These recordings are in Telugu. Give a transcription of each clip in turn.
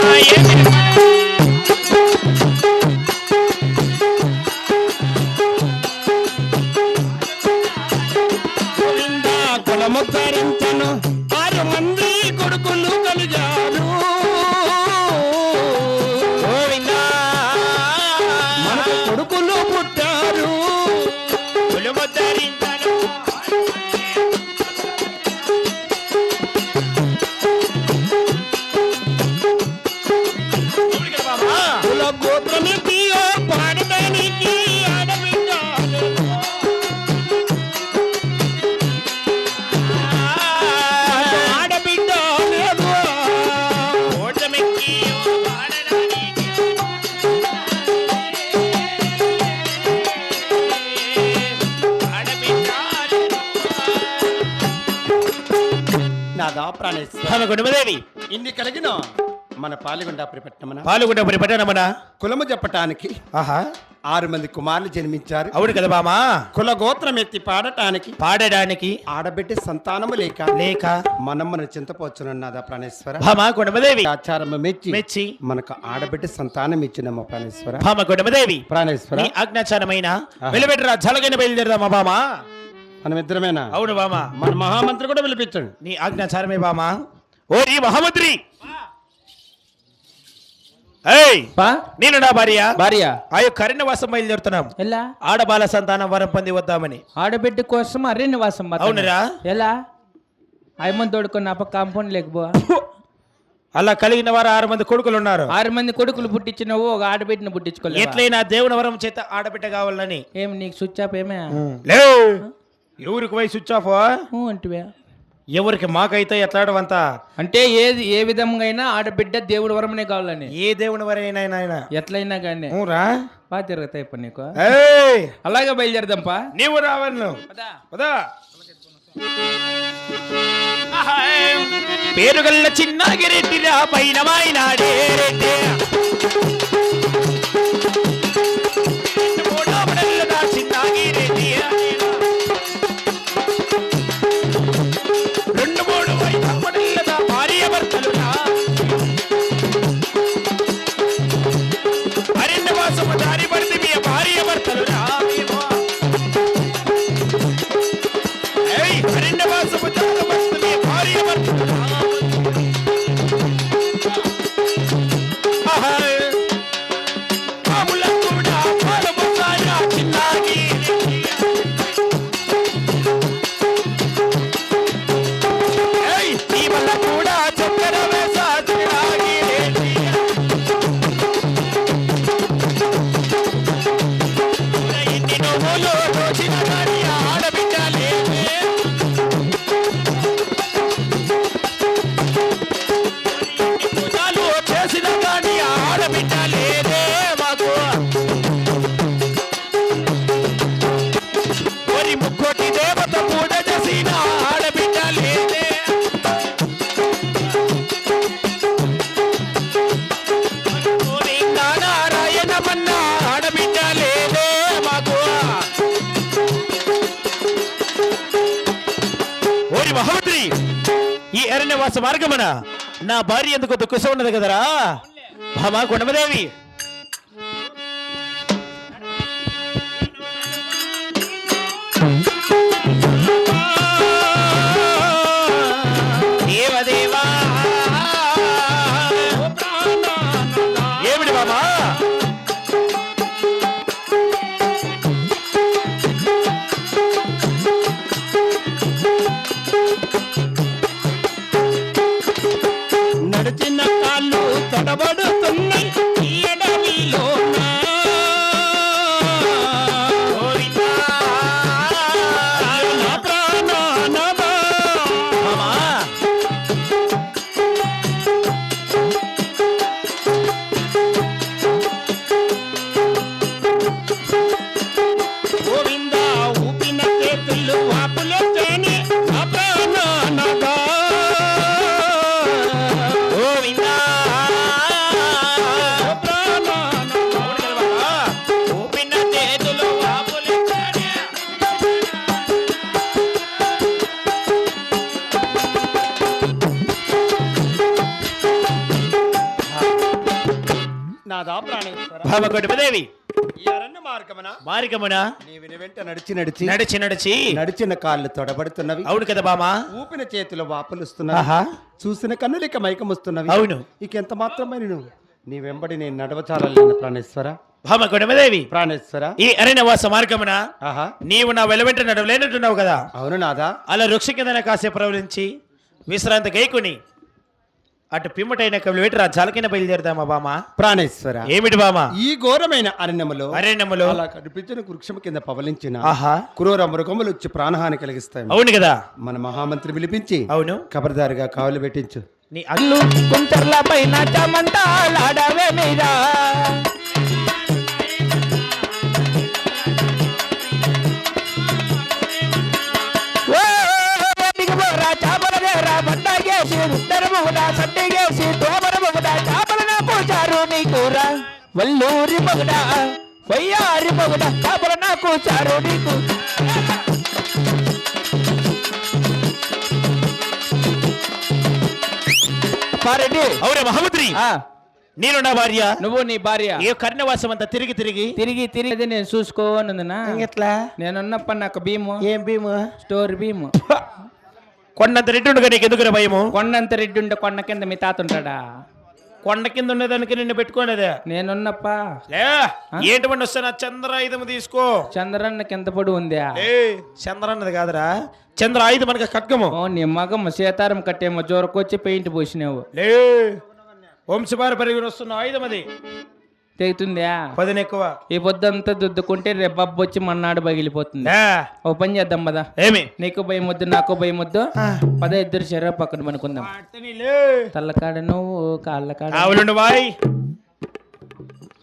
நாயகன் నాదా ప్రాణేశ్వర కుటుంబదేవి ఇన్ని కలిగిన మన పాలిగుండా ప్రపట్టమన? పాల్గొండ పరిపట్టనమన కులము చెప్పటానికి ఆహా. ఆరు మంది కుమారులు జన్మించారు. అవును కదా బామా? కుల గోత్రం ఎత్తి పాడటానికి పాడడానికి ఆడబిడ్డ సంతానము లేక లేక మనం మన చింతపోచునున్నదా ప్రాణేశ్వర? భామ కుటుంబదేవి ఆచారం మెచ్చి మెచ్చి మనకు ఆడబిడ్డ సంతానం ఇచ్చినమ్మ ప్రాణేశ్వర. భామ కుటుంబదేవి ప్రాణేశ్వర. ఆజ్ఞాచారమైన వెలువెట్టరా జలగని బయలుదేరదామా బామా? మనం ఇద్దరమేనా అవును బామా. మన మహామంత్రి కూడా పిలిపించండి. నీ ఆజ్ఞాచారమే బామా. ఓ ఈ మహామంత్రి! నేను నా భార్య. భార్య. ఆ యొక్క అరణ్యవాసం బయలుదేరుతున్నాం. ఎలా? ఆడబాల సంతానం వరం పొంది వద్దామని. ఆడబిడ్డ కోసం అరణ్యవాసం. అవునురా. ఎలా? అయ్యమని తోడుకొని అప్ప కాంపౌండ్ లేకపో అలా కలిగిన వారు ఆరు మంది కొడుకులు ఉన్నారు ఆరు మంది కొడుకులు పుట్టించినవు ఒక ఆడబిడ్డను పుట్టించుకోలేదు ఎట్లయినా దేవుని వరం చేత ఆడబిడ్డ కావాలని. ఏం నీకు స్విచ్ ఆఫ్ ఏమే? లేవు. ఎవరికి వయసు స్విచ్ ఆఫ్ ఊ అంటివే ఎవరికి మాకైతే ఎట్లాడవంతా? అంటే ఏది ఏ విధంగా అయినా ఆడబిడ్డ దేవుడు వరమనే కావాలని. ఏ దేవుని వరైనా నాయన ఎట్లయినా కానీ ఊరా? బాగా తిరుగుతాయి పా నీకు. అలాగే బయలుదేరదాంపా. నీవు రావను పదా. పేరుగల్ల చిన్నగిరెడ్డిరా పైన మాయినాడే రెడ్డి ఈ అరణ్యవాస నా భార్య ఎందుకు దుఃఖస ఉన్నది కదరా? భామా గుణమదేవి. కుటుంబదేవి ఈ అరణ్య మార్గమున? నీ వెను వెంట నడిచి నడిచి నడిచి నడిచి నడిచిన కాళ్ళు తొడబడుతున్నవి. అవును కదా బామా? ఊపిన చేతిలో ఆహా. చూసిన కన్నులిక మైకముస్తున్నవి. అవును. ఇక ఎంత మాత్రమే నేను నీ వెంబడి నేను నడవచాలని ప్రాణేశ్వర. భామ కుటుంబదేవి ప్రాణేశ్వర. ఈ అరణ్యవాస మార్గమున? ఆహా. నీవు నా వెలవెంట నడవలేనట్టున్నావు కదా. అవును నాదా అలా వృక్ష కిందన కాసేపు ప్రవలించి విశ్రాంతి గైకుని అటు పిమ్మటైన కవులు వెంట చాలకిన బయలుదేరుతామా బామ? ప్రాణేశ్వర. ఏమిటి బామ? ఈ ఘోరమైన అరణ్యములో అరణ్యములో అలా కనిపించిన వృక్షము కింద పవలించిన ఆహా. క్రూర మృగములు వచ్చి ప్రాణహాని కలిగిస్తాయి. అవును కదా. మన మహామంత్రి పిలిపించి అవును. ఖబర్దారుగా కావలి పెట్టించు. నీ అల్లు కుంటర్ల పైన చమంతాలాడవే మీరా. బండగేసి రుద్దరముగుడా సడ్డిగేసి తోమరముగుడా చాపల పూచారు నీ కూర వల్లూరి మొగుడా వయ్యారి మొగుడా చాపల నా కూచారు నీకు పారెడ్డి అవునే మహామంత్రి నేను నా భార్య. నువ్వు నీ భార్య. ఏ కర్ణవాసం అంతా తిరిగి తిరిగి. తిరిగి తిరిగి నేను చూసుకోనుందినా? ఎట్లా? నేనున్నప్ప నాకు భీము ఏం భీము స్టోర్ భీము కొండంత రెడ్డి ఉండగా నీకు ఎందుకు భయము? కొండంత రెడ్డి ఉంటే కొండ కింద మీ తాత ఉంటాడా? కొండ కింద ఉండేదానికి నిన్ను పెట్టుకోలేదే. నేనున్నప్ప. లే ఏంటి వండి వస్తున్నా చంద్ర ఆయుధం తీసుకో. చంద్రన్న కింద పడి ఉందా? ఏ చంద్ర అన్నది కాదురా. చంద్ర ఆయుధం మనకి ఖడ్గము. నీ మగమ్మ సీతారం కట్టేమో జోరకొచ్చి పెయింట్ పోసినావు. లే వంశపార పెరిగి వస్తున్న ఆయుధం అది. తెగుతుందా పదిన ఎక్కువ ఈ పొద్దంతా దుద్దుకుంటే రేపు వచ్చి మన్నాడు పగిలిపోతుంది. ఓ పని చేద్దాం పదా. ఏమి? నీకు భయం వద్దు నాకు భయం వద్దు పద ఇద్దరు శరీర పక్కన పనుకుందాం. తల్లకాడ నువ్వు కాళ్ళ కాడ.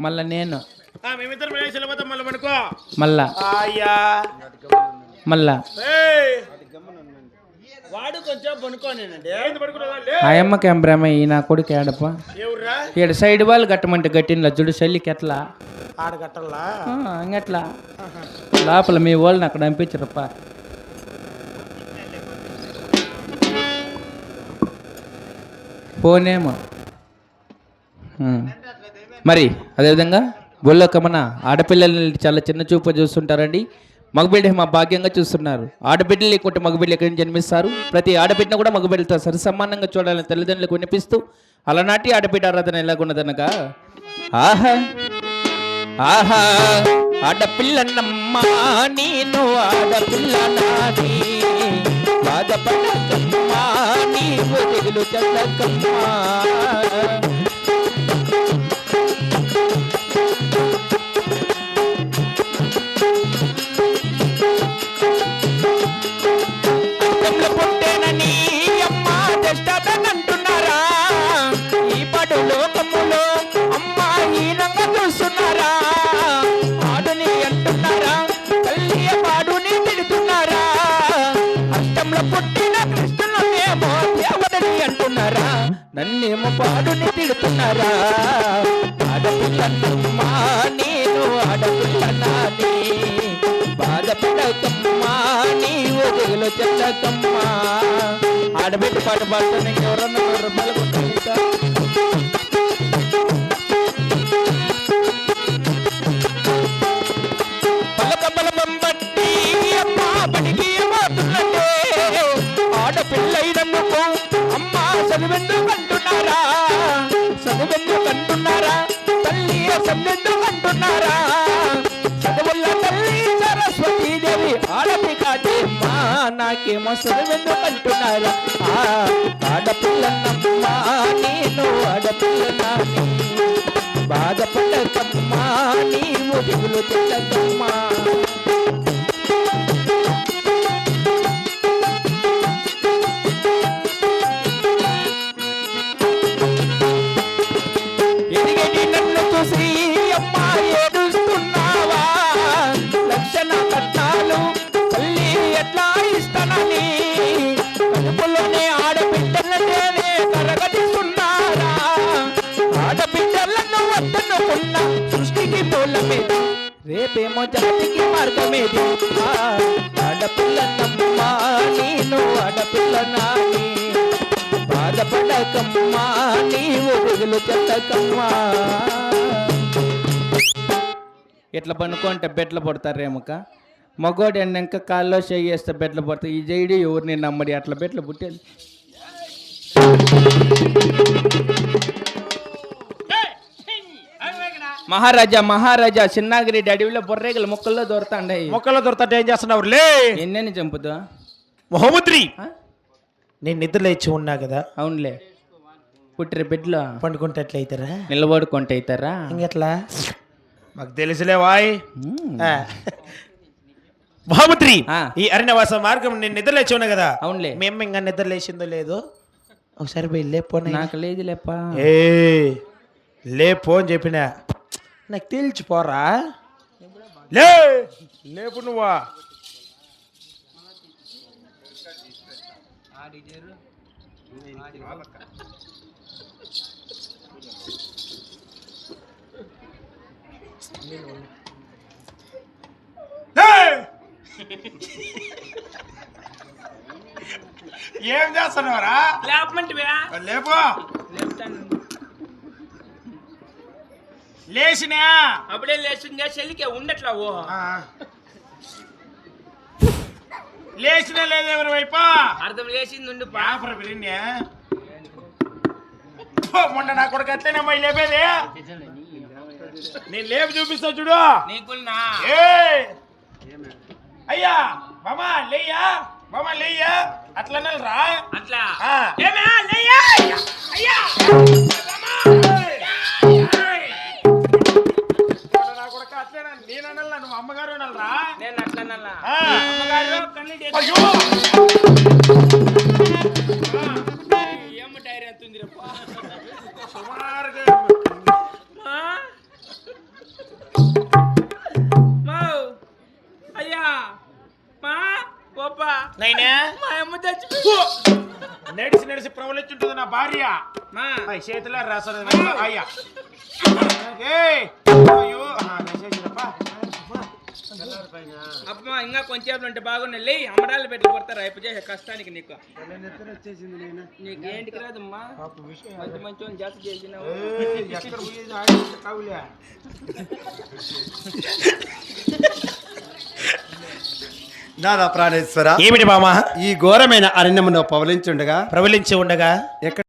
మళ్ళా నేను. మళ్ళీ మళ్ళా. వాడు కొంచెం పనుకోనేనండి. ఆయమ్మ ఈ నా కొడుకు ఏడప్ప ఎవర్రా ఈడ సైడ్ వాళ్ళు కట్టమంటే గట్టిన జుడు చల్లికి ఎట్లా ఆడ కట్టల్లా? ఇంకెట్లా లోపల మీ వాళ్ళని అక్కడ పంపించరప్ప. పోనేమో. మరి అదేవిధంగా గొల్లకమన ఆడపిల్లల్ని చాలా చిన్న చూపు చూస్తుంటారండి. మగబిడ్డ మా భాగ్యంగా చూస్తున్నారు. ఆడబిడ్డలు లేకుంటే మగబిడ్డలు ఎక్కడి నుంచి జన్మిస్తారు? ప్రతి ఆడబిడ్డను కూడా మగబిడ్డలతో సరిసమానంగా చూడాలని తల్లిదండ్రులకు వినిపిస్తూ అలనాటి ఆడబిడ్డ ఆరాధన ఎలాగున్నదనగా ఆహా ఆహా ఆడపిల్లనమ్మా నేను ఆడపిల్ల నాది బాధపడకమ్మా నీవు దిగులు చెల్లకమ్మా. నన్నేమో పాడుని తిడుతున్నారా? ఆడపిల్లమ్మా నేను ఆడపిల్లనాని. బాధపడకమ్మా నీ దిగులు చెల్లకమ్మా. ఆడబిడ్డ పాట పాడుతున్నా ఇంకెవరన్నా నూరు రూపాయలు చదివెందుకు అంటున్నారా తల్లి చదివెందుకు అంటున్నారా చదువుల తల్లి సరస్వతి దేవి ఆడపి కాదేమ్మా నాకేమో చదివెందుకు అంటున్నారా ఆడపిల్లన్నమ్మా నేను ఆడపిల్లనాని బాధపడకమ్మా నీవు దిగులు తెల్లకమ్మా రేపేమో జాతికి మార్గమేది? ఆడపిల్ల నమ్మా నేను ఆడపిల్ల నాని. బాధపడకమ్మా నీవు దిగులు చెత్తకమ్మా. ఎట్లా పనుకుంటే బెట్లు పడతారేమక? మగోడు ఎంక కాల్లో చేస్తే బెట్లు పడతాయి. ఈ జైడి ఎవరిని నమ్మడి? అట్లా బెట్లు పుట్టేది. మహారాజా మహారాజా చిన్నాగిరెడ్డి అడవిలో బొర్రేగల మొక్కల్లో దొరతాండాయి మొక్కలో దొరుకుతుంటే ఏం చేస్తున్నావు? లే! ఎన్నెన్ని చంపుతా? మొహమ్మద్రి ఆ? నేను నిద్ర లేచి ఉన్నా కదా? అవునులే. పుట్టిన బిడ్డలో. పండుకుంటే ఎట్లయితారా నిలబడుకుంటే అవుతారా ఇంకెట్లా? మాకు తెలుసులే వాయ్. ఆ. ఈ అరణ్యవాస మార్గం నేను నిద్ర లేచి ఉన్నా కదా? అవునులే. మేము ఇంకా నిద్ర లేచిందో లేదో? ఒకసారి పోయి లేపోనే నాకు లేదు లేపా ఏ లేపో అని చెప్పిన. నాకు తెలిసిపోరా లే లేపు నువ్వా. ఏం చేస్తున్నావురా? లేపో. లేచినా? అప్పుడే లేచిందే చెల్లికే ఉండట్లా ఓ? లేచిన లేదు ఎవరి వైపా? అర్థం లేచింది ఉండు పాపర బిర్యానీ మొన్న నా కొడుకు అట్లనే మళ్ళీ లేపేది. నేను లేపు చూపిస్తా చూడు. నీకున్నా! అయ్యా బామా లేయ్యా. బామా లేయ్యా. అట్లా. రా అట్లా. ఏమే లేయ్యా! అయ్యా! అనల్లా నువ్వు అమ్మగారు అనల్రా? నేను అట్లా ఆ. అమ్మగారు తెరిచి- అయ్యో! ఏమ డైరీ అంతుంది రేపు సుమారుగా అయ్యా! మా? గొప్ప నైనా? మా అమ్మ చచ్చిపోయి నడిచి నడిచి ప్రవలించుంటుంది నా భార్య. చేతిలో రాసదు అయ్యా! మెసేజ్ అబ్బా ఇంకా కొంచెం ఉంటే బాగున్నా లే అమ్మడాలు పెట్టి కొడతారు? రేపు చేసే కష్టానికి నీకు. నీకేంటికి రాదమ్మా? మంచి మంచి జాతి చేసినావు. నాదా ప్రాణేశ్వర ఏమిటి మామ ఈ ఘోరమైన అరణ్యమును పవలించుండగా ప్రవలించి ఉండగా? ఎక్కడ